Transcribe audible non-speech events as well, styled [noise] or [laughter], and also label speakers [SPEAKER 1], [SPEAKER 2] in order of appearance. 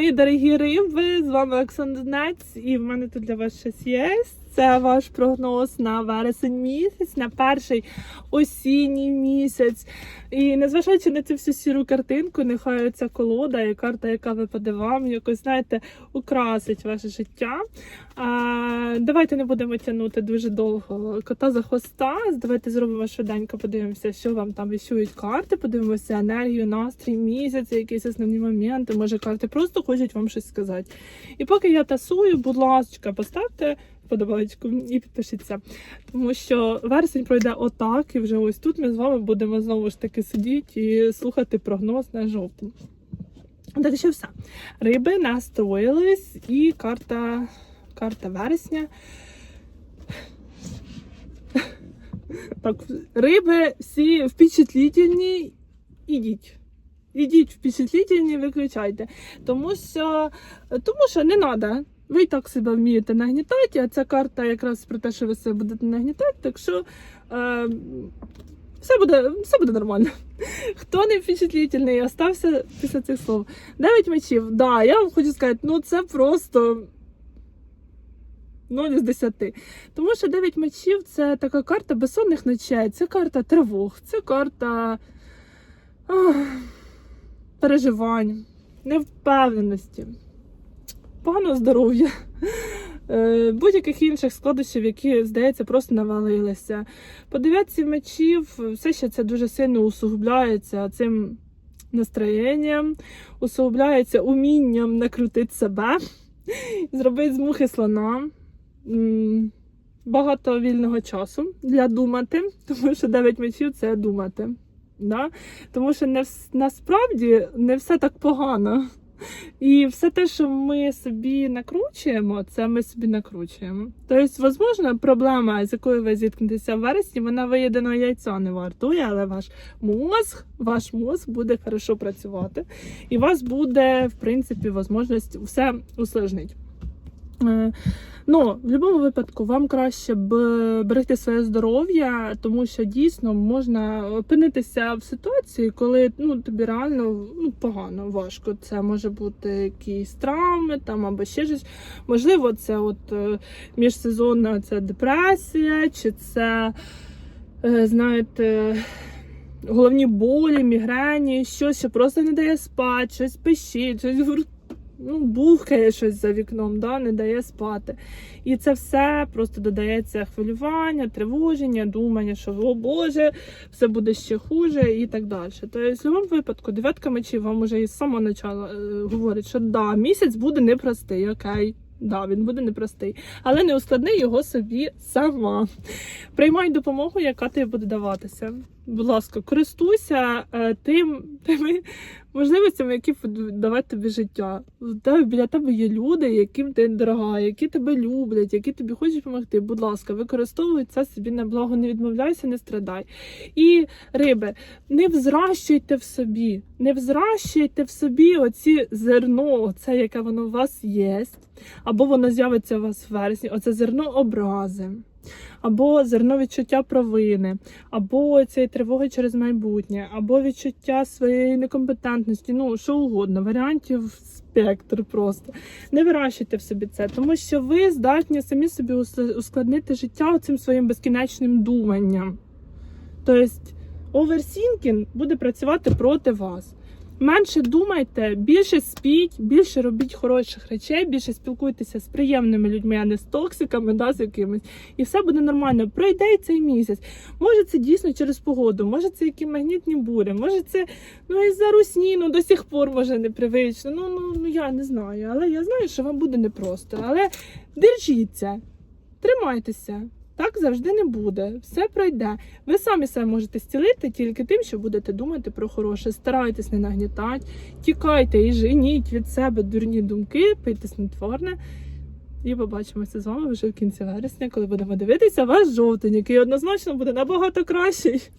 [SPEAKER 1] мої дорогі риби! З вами Оксана Донець, і в мене тут для вас щось є. Це ваш прогноз на вересень місяць, на перший осінній місяць. І незважаючи на цю всю сіру картинку, нехай ця колода і карта, яка випаде вам, якось знаєте, украсить ваше життя. А, давайте не будемо тягнути дуже довго кота за хвоста. Давайте зробимо швиденько, подивимося, що вам там віщують карти, подивимося енергію, настрій, місяць, якісь основні моменти. Може, карти просто хочуть вам щось сказати. І поки я тасую, будь ласка, поставте вподобайку і підпишіться. Тому що вересень пройде отак, і вже ось тут ми з вами будемо знову ж таки сидіти і слухати прогноз на жовтень. Так що все. Риби настроїлись, і карта, карта вересня. Так, риби всі впечатлительні. Ідіть. Ідіть впечатлительні, виключайте. Тому що, тому що не треба. Ви і так себе вмієте нагнітати, а ця карта якраз про те, що ви себе будете нагнітати, так що е, все, буде, все буде нормально. Хто не впечатлительний, остався після цих слов. Дев'ять мечів. Да, я вам хочу сказати, ну це просто 0 з 10. Тому що 9 мечів це така карта безсонних ночей, це карта тривог, це карта ах, переживань, невпевненості, поганого здоров'я. е, Будь-яких інших складощів, які, здається, просто навалилися. По дев'ятці мечів все ще це дуже сильно усугубляється цим настроєнням, усугубляється умінням накрутити себе, [laughs] зробити з мухи слона. Багато вільного часу для думати, тому що 9 мечів це думати. Да? Тому що не насправді не все так погано. І все те, що ми собі накручуємо, це ми собі накручуємо. Тобто, можливо, проблема, з якою ви зіткнетеся в вересні, вона виєденого яйця не вартує, але ваш мозг, ваш мозг буде хорошо працювати, і у вас буде, в принципі, можливість все услежнити. Е, Ну, в будь-якому випадку вам краще б берегти своє здоров'я, тому що дійсно можна опинитися в ситуації, коли ну тобі реально ну погано, важко. Це може бути якісь травми там або ще щось. Можливо, це от е, міжсезонна це депресія, чи це, е, знаєте. Головні болі, мігрені, щось, що просто не дає спати, щось пищить, щось гур- ну, бухкає щось за вікном, да, не дає спати. І це все просто додається хвилювання, тривоження, думання, що о Боже, все буде ще хуже і так далі. Тобто, в будь-якому випадку, дев'ятка мечів вам уже із самого початку е, говорить, що да, місяць буде непростий, окей. Да, він буде непростий, але не ускладни його собі сама. Приймай допомогу, яка тобі буде даватися. Будь ласка, користуйся е, тим, тими можливостями, які давати тобі життя. Біля тебе є люди, яким ти дорога, які тебе люблять, які тобі хочуть допомогти. Будь ласка, використовуй це собі на благо, не відмовляйся, не страдай. І риби, не взращуйте в собі, не взращуйте в собі оці зерно, оце, яке воно у вас є, або воно з'явиться у вас в вересні, оце зерно образи. Або зерно відчуття провини, або цієї тривоги через майбутнє, або відчуття своєї некомпетентності, ну що угодно, варіантів спектр просто. Не вирощуйте в собі це, тому що ви здатні самі собі ускладнити життя цим своїм безкінечним думанням. Тобто, оверсінкінг буде працювати проти вас. Менше думайте, більше спіть, більше робіть хороших речей, більше спілкуйтеся з приємними людьми, а не з токсиками, да, з якимись. І все буде нормально. Пройде і цей місяць. Може, це дійсно через погоду, може це які магнітні бурі, може це ну із-за русні, ну до сих пор може непривично. Ну, ну, ну я не знаю. Але я знаю, що вам буде непросто. Але держіться, тримайтеся. Так завжди не буде, все пройде. Ви самі себе можете зцілити тільки тим, що будете думати про хороше. Старайтесь не нагнітати, тікайте і женіть від себе дурні думки, пийте снотворне. І побачимося з вами вже в кінці вересня, коли будемо дивитися ваш жовтень, який однозначно буде набагато кращий.